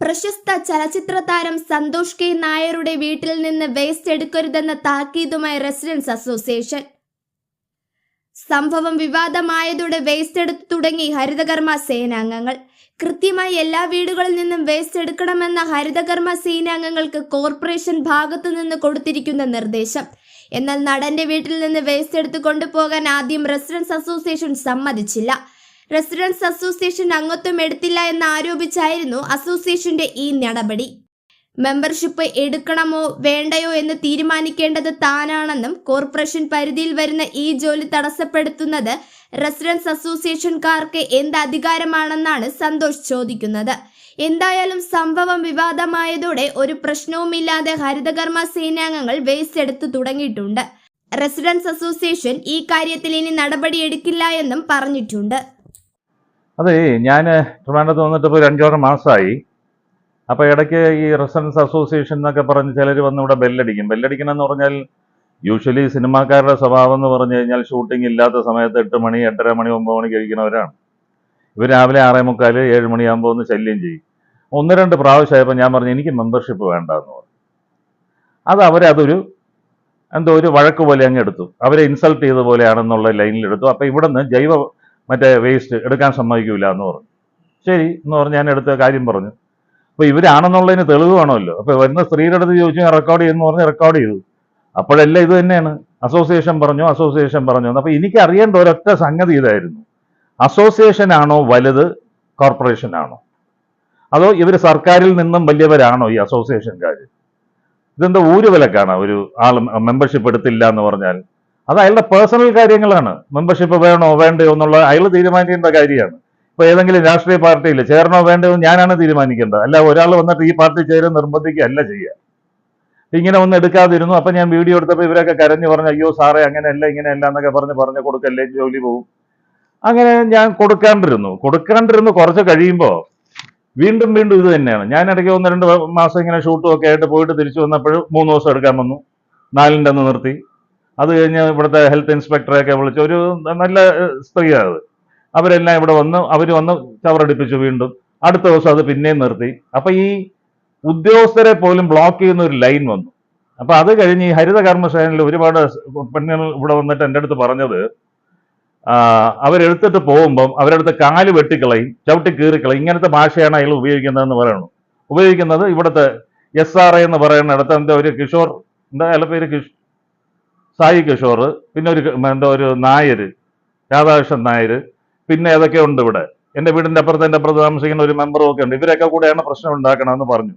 പ്രശസ്ത ചലച്ചിത്ര താരം സന്തോഷ് കെ നായരുടെ വീട്ടിൽ നിന്ന് വേസ്റ്റ് എടുക്കരുതെന്ന താക്കീതുമായി റെസിഡൻസ് അസോസിയേഷൻ സംഭവം വിവാദമായതോടെ വേസ്റ്റ് എടുത്തു തുടങ്ങി ഹരിതകർമ്മ സേനാംഗങ്ങൾ. കൃത്യമായി എല്ലാ വീടുകളിൽ നിന്നും വേസ്റ്റ് എടുക്കണമെന്ന ഹരിതകർമ്മ സേനാംഗങ്ങൾക്ക് കോർപ്പറേഷൻ ഭാഗത്തു നിന്ന് കൊടുത്തിരിക്കുന്ന നിർദ്ദേശം. എന്നാൽ നടന്റെ വീട്ടിൽ നിന്ന് വേസ്റ്റ് എടുത്ത് കൊണ്ടുപോകാൻ ആദ്യം റെസിഡൻസ് അസോസിയേഷൻ സമ്മതിച്ചില്ല. റെസിഡൻസ് അസോസിയേഷൻ അംഗത്വം എടുത്തില്ല എന്ന് ആരോപിച്ചായിരുന്നു അസോസിയേഷന്റെ ഈ നടപടി. മെമ്പർഷിപ്പ് എടുക്കണമോ വേണ്ടയോ എന്ന് തീരുമാനിക്കേണ്ടത് താനാണെന്നും കോർപ്പറേഷൻ പരിധിയിൽ വരുന്ന ഈ ജോലി തടസ്സപ്പെടുത്തുന്നത് റെസിഡൻസ് അസോസിയേഷൻകാർക്ക് എന്ത് അധികാരമാണെന്നാണ് സന്തോഷ് ചോദിക്കുന്നത്. എന്തായാലും സംഭവം വിവാദമായതോടെ ഒരു പ്രശ്നവുമില്ലാതെ ഹരിതകർമ്മ സേനാംഗങ്ങൾ വേസ്റ്റ് എടുത്തു തുടങ്ങിയിട്ടുണ്ട്. റെസിഡൻസ് അസോസിയേഷൻ ഈ കാര്യത്തിൽ ഇനി നടപടിയെടുക്കില്ല എന്നും പറഞ്ഞിട്ടുണ്ട്. അതെ ഞാൻ ട്രിവാൻഡ്രത്ത് വന്നിട്ട് ഇപ്പോൾ ഒരു അഞ്ചോറ് മാസമായി അപ്പോൾ ഇടയ്ക്ക് ഈ റെസിഡൻസ് അസോസിയേഷൻ എന്നൊക്കെ പറഞ്ഞ് ചിലർ വന്ന് ഇവിടെ ബെല്ലടിക്കും. ബെല്ലടിക്കണം എന്ന് പറഞ്ഞാൽ യൂഷ്വലി സിനിമാക്കാരുടെ സ്വഭാവം എന്ന് പറഞ്ഞു കഴിഞ്ഞാൽ ഷൂട്ടിംഗ് ഇല്ലാത്ത സമയത്ത് എട്ട് മണി എട്ടര മണി ഒമ്പത് മണി കഴിക്കുന്നവരാണ്. ഇവർ രാവിലെ ആറേ മുക്കാൽ ഏഴ് മണിയാകുമ്പോൾ ഒന്ന് ശല്യം ചെയ്യും. ഒന്ന് രണ്ട് പ്രാവശ്യമായപ്പോൾ ഞാൻ പറഞ്ഞു എനിക്ക് മെമ്പർഷിപ്പ് വേണ്ട എന്ന് പറഞ്ഞു. അത് അവരതൊരു എന്തോ ഒരു വഴക്ക് പോലെ അങ്ങ് എടുത്തു. അവരെ ഇൻസൾട്ട് ചെയ്ത പോലെയാണെന്നുള്ള ലൈനിലെടുത്തു അപ്പോൾ ഇവിടെ നിന്ന് ജൈവ മറ്റേ വേസ്റ്റ് എടുക്കാൻ സമ്മതിക്കൂല എന്ന് പറഞ്ഞു. ശരി എന്ന് പറഞ്ഞ് ഞാൻ എടുത്ത കാര്യം പറഞ്ഞു. അപ്പോൾ ഇവരാണെന്നുള്ളതിന് തെളിവ് വേണമല്ലോ. അപ്പോൾ വരുന്ന സ്ത്രീയുടെ അടുത്ത് ചോദിച്ചു ഞാൻ റെക്കോർഡ് ചെയ്യുന്നു പറഞ്ഞ് റെക്കോർഡ് ചെയ്തു. അപ്പോഴെല്ലാം ഇത് തന്നെയാണ്. അസോസിയേഷൻ പറഞ്ഞു അസോസിയേഷൻ പറഞ്ഞു അപ്പോൾ എനിക്ക് അറിയേണ്ട ഒരൊറ്റ സംഗതി ഇതായിരുന്നു. അസോസിയേഷൻ ആണോ വലുത് കോർപ്പറേഷൻ ആണോ? അതോ ഇവർ സർക്കാരിൽ നിന്നും വലിയവരാണോ ഈ അസോസിയേഷൻകാർ ഇതെന്താ ഊരുവിലക്കാണ്? ഒരു ആൾ മെമ്പർഷിപ്പ് എടുത്തില്ല എന്ന് പറഞ്ഞാൽ അത് അയാളുടെ പേഴ്സണൽ കാര്യങ്ങളാണ്. മെമ്പർഷിപ്പ് വേണോ വേണ്ടയോ എന്നുള്ള അയാൾ തീരുമാനിക്കേണ്ട കാര്യമാണ്. ഇപ്പൊ ഏതെങ്കിലും രാഷ്ട്രീയ പാർട്ടിയിൽ ചേരണോ വേണ്ടയോ ഞാനാണ് തീരുമാനിക്കേണ്ടത്. അല്ല ഒരാൾ വന്നിട്ട് ഈ പാർട്ടി ചേരും നിർബന്ധിക്കുകയല്ല ചെയ്യുക. ഇങ്ങനെ ഒന്നും എടുക്കാതിരുന്നു. അപ്പൊ ഞാൻ വീഡിയോ എടുത്തപ്പോൾ ഇവരൊക്കെ കരഞ്ഞു പറഞ്ഞു അയ്യോ സാറേ അങ്ങനെയല്ല ഇങ്ങനെയല്ല എന്നൊക്കെ പറഞ്ഞ് പറഞ്ഞ് കൊടുക്കല്ലേ ജോലി പോകും അങ്ങനെ ഞാൻ കൊടുക്കാണ്ടിരുന്നു. കൊടുക്കാണ്ടിരുന്നു കുറച്ച് കഴിയുമ്പോൾ വീണ്ടും വീണ്ടും ഇത് തന്നെയാണ്. ഞാൻ ഇടയ്ക്ക് ഒന്ന് രണ്ട് മാസം ഇങ്ങനെ ഷൂട്ടും ഒക്കെ ആയിട്ട് പോയിട്ട് തിരിച്ചു വന്നപ്പോൾ മൂന്ന് ദിവസം എടുക്കാൻ വന്നു. നാലിന്റെ നിർത്തി. അത് കഴിഞ്ഞ് ഇവിടുത്തെ ഹെൽത്ത് ഇൻസ്പെക്ടറെയൊക്കെ വിളിച്ച് ഒരു നല്ല സ്ത്രീയാണ് അത്. അവരെല്ലാം ഇവിടെ വന്ന് അവർ വന്ന് ചവറടിപ്പിച്ചു വീണ്ടും. അടുത്ത ദിവസം അത് പിന്നെയും നിർത്തി. അപ്പൊ ഈ ഉദ്യോഗസ്ഥരെ പോലും ബ്ലോക്ക് ചെയ്യുന്ന ഒരു ലൈൻ വന്നു. അപ്പൊ അത് കഴിഞ്ഞ് ഈ ഹരിത കർമ്മസേനയിൽ ഒരുപാട് പെണ്ണുങ്ങൾ ഇവിടെ വന്നിട്ട് എന്റെ അടുത്ത് പറഞ്ഞത് അവരെടുത്തിട്ട് പോകുമ്പം അവരെടുത്ത് കാൽ വെട്ടിക്കളയും ചവിട്ടി കീറിക്കളയും. ഇങ്ങനത്തെ ഭാഷയാണ് അയാൾ ഉപയോഗിക്കുന്നതെന്ന് പറയണു. ഉപയോഗിക്കുന്നത് ഇവിടുത്തെ എസ് ആർ ഐ എന്ന് പറയുന്നിടത്ത് എന്താ ഒരു കിഷോർ എന്താ അയാളുടെ പേര് കിഷ് സായി കിഷോർ പിന്നെ ഒരു എന്താ ഒരു നായർ രാധാകൃഷ്ണൻ നായർ പിന്നെ ഏതൊക്കെ ഉണ്ട് ഇവിടെ. എന്റെ വീടിന്റെ അപ്പുറത്ത് എന്റെ അപ്പുറത്ത് താമസിക്കുന്ന ഒരു മെമ്പറും ഒക്കെ ഉണ്ട്. ഇവരൊക്കെ കൂടെയാണ് പ്രശ്നം ഉണ്ടാക്കണമെന്ന് പറഞ്ഞു.